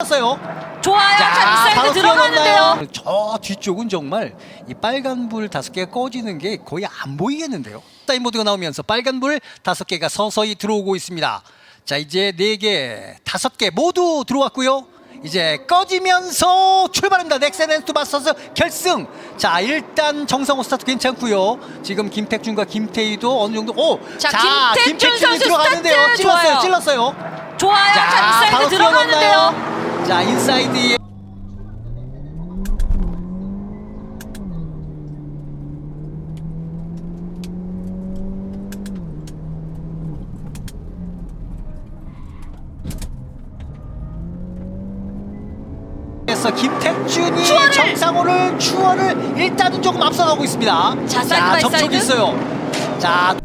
었어요 좋아요. 자, 인사이드 들어가는데요. 저 뒤쪽은 정말 이 빨간 불 다섯 개가 꺼지는 게 거의 안 보이겠는데요. 타임 모드가 나오면서 빨간 불 다섯 개가 서서히 들어오고 있습니다. 자 이제 네 개, 다섯 개 모두 들어왔고요. 이제 꺼지면서 출발합니다. 넥센앤투 마스터스 결승. 자 일단 정성호 스타트 괜찮고요. 지금 김택준과 김태희도 어느 정도 오. 자, 김택준 선수. 스타트 찔렀어요. 좋아요. 찔렀어요. 좋아요. 자, 인사이드 바로 들어가는데요. 뛰어넘나요? 자 인사이드에 에서 김택준이 추월을! 정상호를 추월을 일단은 조금 앞서가고 있습니다. 자, 사이드 바이 접촉 사이드. 있어요. 자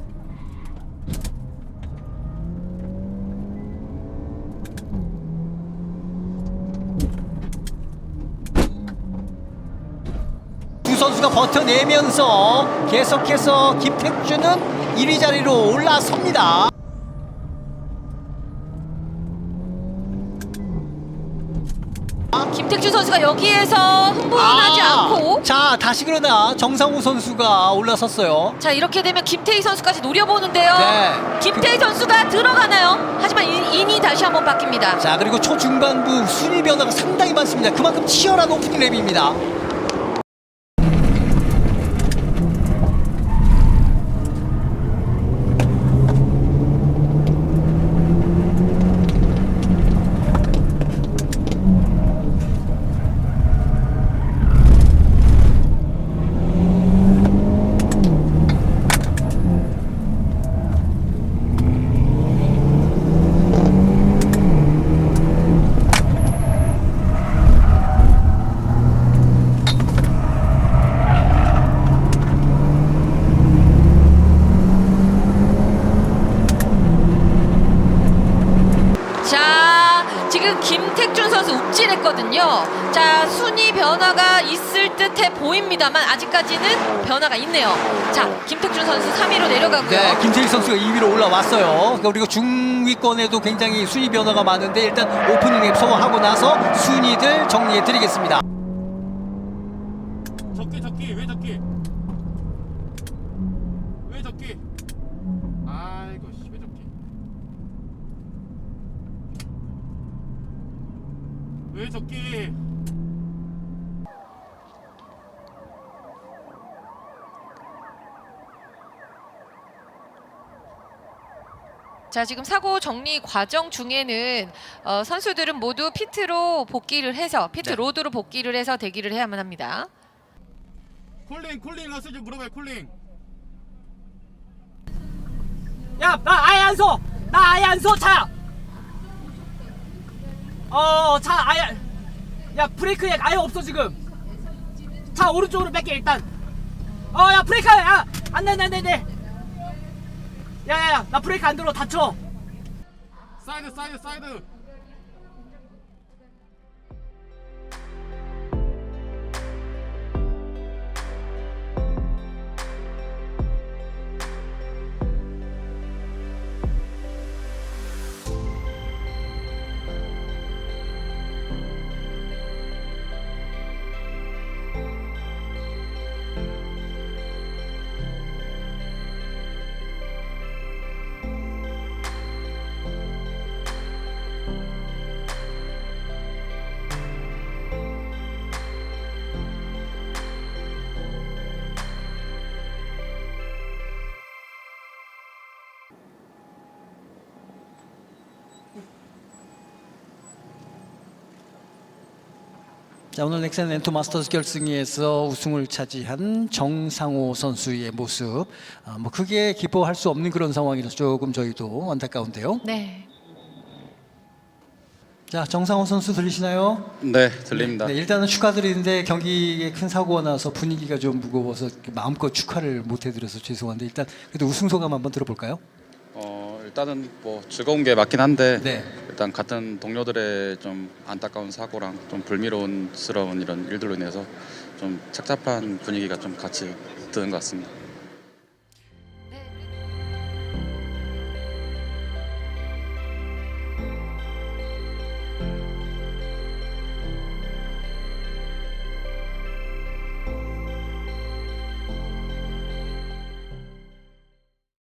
두 선수가 버텨내면서 계속해서 김택준은 1위 자리로 올라섭니다. 김택준 선수가 여기에서 흥분하지 아, 않고 자 다시 그러나 정상우 선수가 올라섰어요. 자 이렇게 되면 김태희 선수까지 노려보는데요. 네. 김태희 선수가 들어가나요? 하지만 인, 인이 다시 한번 바뀝니다. 자 그리고 초중반부 순위 변화가 상당히 많습니다. 그만큼 치열한 오프닝 랩입니다. 자 지금 김택준 선수 욱질했거든요. 자 순위 변화가 있을 듯해 보입니다만 아직까지는 변화가 있네요. 자 김택준 선수 3위로 내려가고요. 네, 김태희 선수가 2위로 올라왔어요. 그리고 중위권에도 굉장히 순위 변화가 많은데 일단 오프닝 랩 소화하고 나서 순위들 정리해 드리겠습니다. 적기 적기 왜 적기 왜 적기 아이고 씨 왜 적기 자 지금 사고 정리 과정 중에는 어, 선수들은 모두 피트로 복귀를 해서 피트 네. 로드로 복귀를 해서 대기를 해야만 합니다. 쿨링 쿨링 어서 좀 물어봐요 쿨링 야, 나 아예 안 서. 나 아예 안 서. 차. 어, 차 아예. 야, 브레이크 액 아예 없어 지금. 차 오른쪽으로 뺄게 일단. 어, 야, 브레이크 야, 안 돼, 안 돼, 안 돼, 안 돼. 야, 야, 야, 나 브레이크 안 들어 다쳐. 사이드 사이드 사이드 자 오늘 넥센 엔토 마스터즈 결승에서 우승을 차지한 정상호 선수의 모습 아, 뭐 크게 기뻐할 수 없는 그런 상황이라서 조금 저희도 안타까운데요. 네. 자 정상호 선수 들리시나요? 네, 들립니다. 네, 일단은 축하드리는데 경기에 큰 사고가 나서 분위기가 좀 무거워서 마음껏 축하를 못 해드려서 죄송한데 일단 그래도 우승 소감 한번 들어볼까요? 어, 일단은 뭐 즐거운 게 맞긴 한데 네. 일단 같은 동료들의 좀 안타까운 사고랑 좀 불미로운스러운 이런 일들로 인해서 좀 착잡한 분위기가 좀 같이 드는 것 같습니다.